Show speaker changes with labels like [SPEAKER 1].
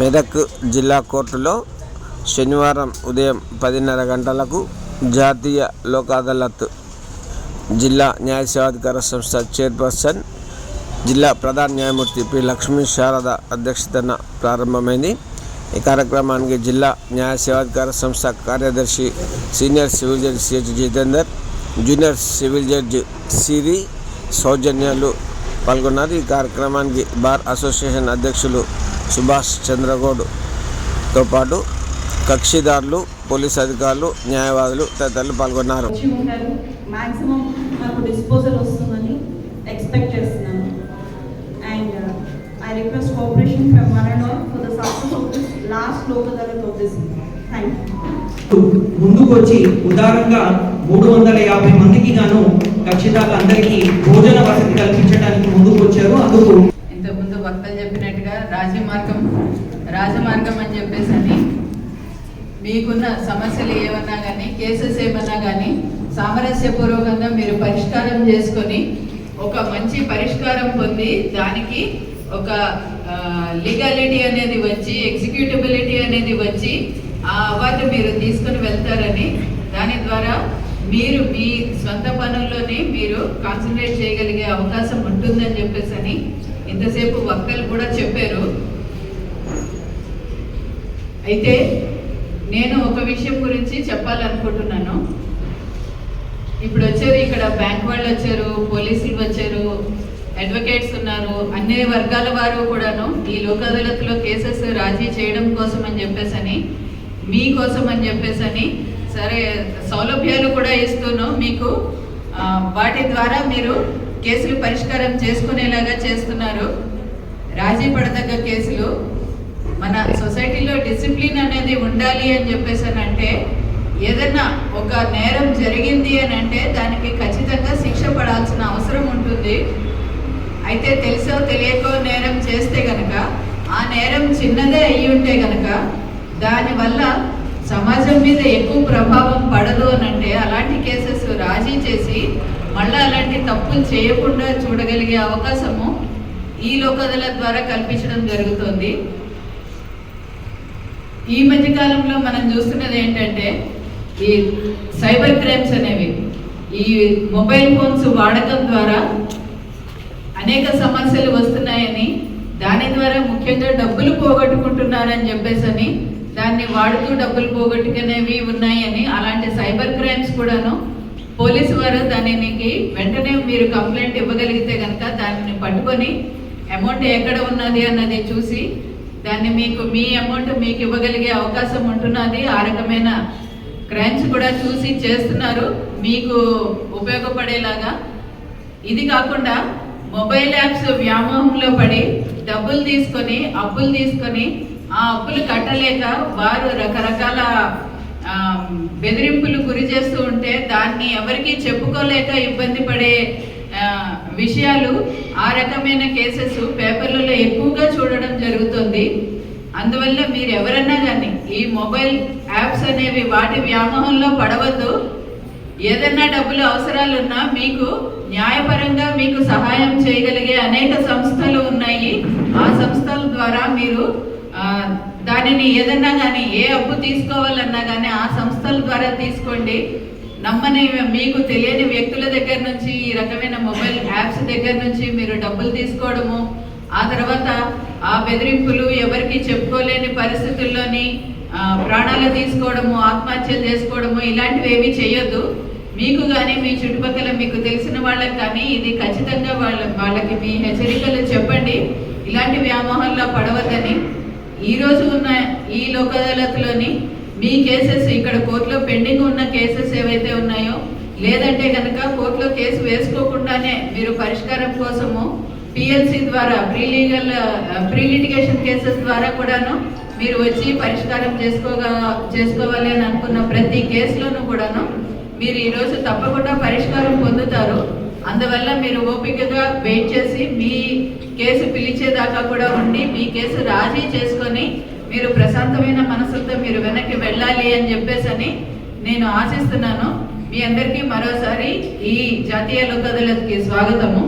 [SPEAKER 1] మెదక్ జిల్లా కోర్టులో శనివారం ఉదయం పదిన్నర గంటలకు జాతీయ లోక్ అదాలత్ జిల్లా న్యాయ సేవాధికార సంస్థ చైర్పర్సన్ జిల్లా ప్రధాన న్యాయమూర్తి పి. లక్ష్మీ శారద అధ్యక్షతన ప్రారంభమైంది. ఈ కార్యక్రమానికి జిల్లా న్యాయ సేవాధికార సంస్థ కార్యదర్శి senior civil judge CH Jitender junior civil judge Siri సౌజన్యాలు పాల్గొన్నారు ఈ కార్యక్రమానికి బార్ అసోసియేషన్ అధ్యక్షులు సుభాష్ చంద్రగౌడ్తో పాటు కక్షిదారులు పోలీస్ అధికారులు న్యాయవాదులు తదితరులు పాల్గొన్నారు.
[SPEAKER 2] వచ్చి ఉంటారు మ్యాక్సిమం నాకు డిస్పోజల్ వస్తుందని ఎక్స్పెక్ట్ చేస్తున్నాను and I request cooperation from one and all for the success of this last Lok Adalat of this thank you
[SPEAKER 3] ముందుకు వచ్చి ఉదారంగా మూడు వందల యాభై మందికి గాను ఖచ్చితంగా అందరికీ భోజన వసతి కల్పించడానికి
[SPEAKER 4] చెప్పేసి అని మీకున్న సమస్యలు ఏమన్నా కానీ కేసెస్ ఏమన్నా కానీ సామరస్యపూర్వకంగా మీరు పరిష్కారం చేసుకొని ఒక మంచి పరిష్కారం పొంది దానికి ఒక లీగాలిటీ అనేది వచ్చి ఎగ్జిక్యూటబిలిటీ అనేది వచ్చి ఆ అవార్డు మీరు తీసుకొని వెళ్తారని దాని ద్వారా మీరు మీ సొంత పనుల్లోనే మీరు కాన్సన్ట్రేట్ చేయగలిగే అవకాశం ఉంటుందని చెప్పేసి అని ఇంతసేపు వక్తలు కూడా చెప్పారు. అయితే నేను ఒక విషయం గురించి చెప్పాలనుకుంటున్నాను. ఇప్పుడు వచ్చారు ఇక్కడ బ్యాంక్ వాళ్ళు వచ్చారు పోలీసులు వచ్చారు అడ్వకేట్స్ ఉన్నారు అన్ని వర్గాల వారు కూడాను ఈ లోక్ అదాలత్లో కేసెస్ రాజీ చేయడం కోసం అని చెప్పేసని మీకోసం అని చెప్పేసని సరే సౌలభ్యాలు కూడా ఇస్తూను మీకు వాటి ద్వారా మీరు కేసులు పరిష్కారం చేసుకునేలాగా చేస్తున్నారు. రాజీ పడదగ్గ కేసులు మన సొసైటీలో డిసిప్లిన్ అనేది ఉండాలి అని చెప్పేసి అని అంటే ఏదన్నా ఒక నేరం జరిగింది అని అంటే దానికి ఖచ్చితంగా శిక్ష పడాల్సిన అవసరం ఉంటుంది. అయితే తెలుసో తెలియకో నేరం చేస్తే గనక ఆ నేరం చిన్నదే అయి ఉంటే గనక దానివల్ల సమాజం మీద ఎక్కువ ప్రభావం పడదు అని అంటే అలాంటి కేసెస్ రాజీ చేసి మళ్ళీ అలాంటి తప్పులు చేయకుండా చూడగలిగే అవకాశము ఈ లోకదల ద్వారా కల్పించడం జరుగుతుంది. ఈ మధ్య కాలంలో మనం చూస్తున్నది ఏంటంటే ఈ సైబర్ క్రైమ్స్ అనేవి. ఈ మొబైల్ ఫోన్స్ వాడకం ద్వారా అనేక సమస్యలు వస్తున్నాయని దాని ద్వారా ముఖ్యంగా డబ్బులు పోగొట్టుకుంటున్నారని చెప్పేసని దాన్ని వాడుతూ డబ్బులు పోగొట్టుకునేవి ఉన్నాయని అలాంటి సైబర్ క్రైమ్స్ కూడాను పోలీసు వారు దానికి వెంటనే మీరు కంప్లైంట్ ఇవ్వగలిగితే కనుక దానిని పట్టుకొని అమౌంట్ ఎక్కడ ఉన్నది అన్నది చూసి దాన్ని మీకు మీ అమౌంట్ మీకు ఇవ్వగలిగే అవకాశం ఉంటున్నది. ఆ రకమైన క్రైమ్స్ కూడా చూసి చేస్తున్నారు. మీకు ఉపయోగపడేలాగా. ఇది కాకుండా మొబైల్ యాప్స్ వ్యామోహంలో పడి డబ్బులు తీసుకొని అప్పులు తీసుకొని ఆ అప్పులు కట్టలేక వారు రకరకాల బెదిరింపులు గురి చేస్తూ ఉంటే దాన్ని ఎవరికీ చెప్పుకోలేక ఇబ్బంది పడే విషయాలు ఆ రకమైన కేసెస్ పేపర్లలో ఎక్కువగా చూడడం జరుగుతుంది. అందువల్ల మీరు ఎవరన్నా కానీ ఈ మొబైల్ యాప్స్ అనేవి వాటి వ్యామోహంలో పడవద్దు. ఏదన్నా డబ్బులు అవసరాలున్నా మీకు న్యాయపరంగా మీకు సహాయం చేయగలిగే అనేక సంస్థలు ఉన్నాయి. ఆ సంస్థల ద్వారా మీరు దానిని ఏదన్నా కానీ ఏ అప్పు తీసుకోవాలన్నా కానీ ఆ సంస్థల ద్వారా తీసుకోండి. నమ్మని మీకు తెలియని వ్యక్తుల దగ్గర నుంచి ఈ రకమైన మొబైల్ యాప్స్ దగ్గర నుంచి మీరు డబ్బులు తీసుకోవడము ఆ తర్వాత ఆ బెదిరింపులు ఎవరికి చెప్పుకోలేని పరిస్థితుల్లోని ప్రాణాలు తీసుకోవడము ఆత్మహత్యలు చేసుకోవడము ఇలాంటివి ఏమీ చేయొద్దు. మీకు కానీ మీ చుట్టుపక్కల మీకు తెలిసిన వాళ్ళకి కానీ ఇది ఖచ్చితంగా వాళ్ళ వాళ్ళకి మీ హెచ్చరికలు చెప్పండి. ఇలాంటి వ్యామోహంలో పడవద్దని. ఈ రోజు ఉన్న ఈ లోక్ అదాలత్లోని మీ కేసెస్ ఇక్కడ కోర్టులో పెండింగ్ ఉన్న కేసెస్ లేదంటే కనుక కోర్టులో కేసు వేసుకోకుండానే మీరు పరిష్కారం కోసము పిఎల్సి ద్వారా pre legal pre litigation cases ద్వారా కూడాను మీరు వచ్చి పరిష్కారం చేసుకోగా చేసుకోవాలి అని అనుకున్న ప్రతి కేసులోనూ కూడాను మీరు ఈరోజు తప్పకుండా పరిష్కారం పొందుతారు. అందువల్ల మీరు ఓపికగా వెయిట్ చేసి మీ కేసు పిలిచేదాకా కూడా ఉండి మీ కేసు రాజీ చేసుకొని మీరు ప్రశాంతమైన మనసుతో మీరు వెనక్కి వెళ్ళాలి అని చెప్పేసని నేను ఆశిస్తున్నాను. మీ అందరికీ మరోసారి ఈ జాతీయ లోక్ స్వాగతము.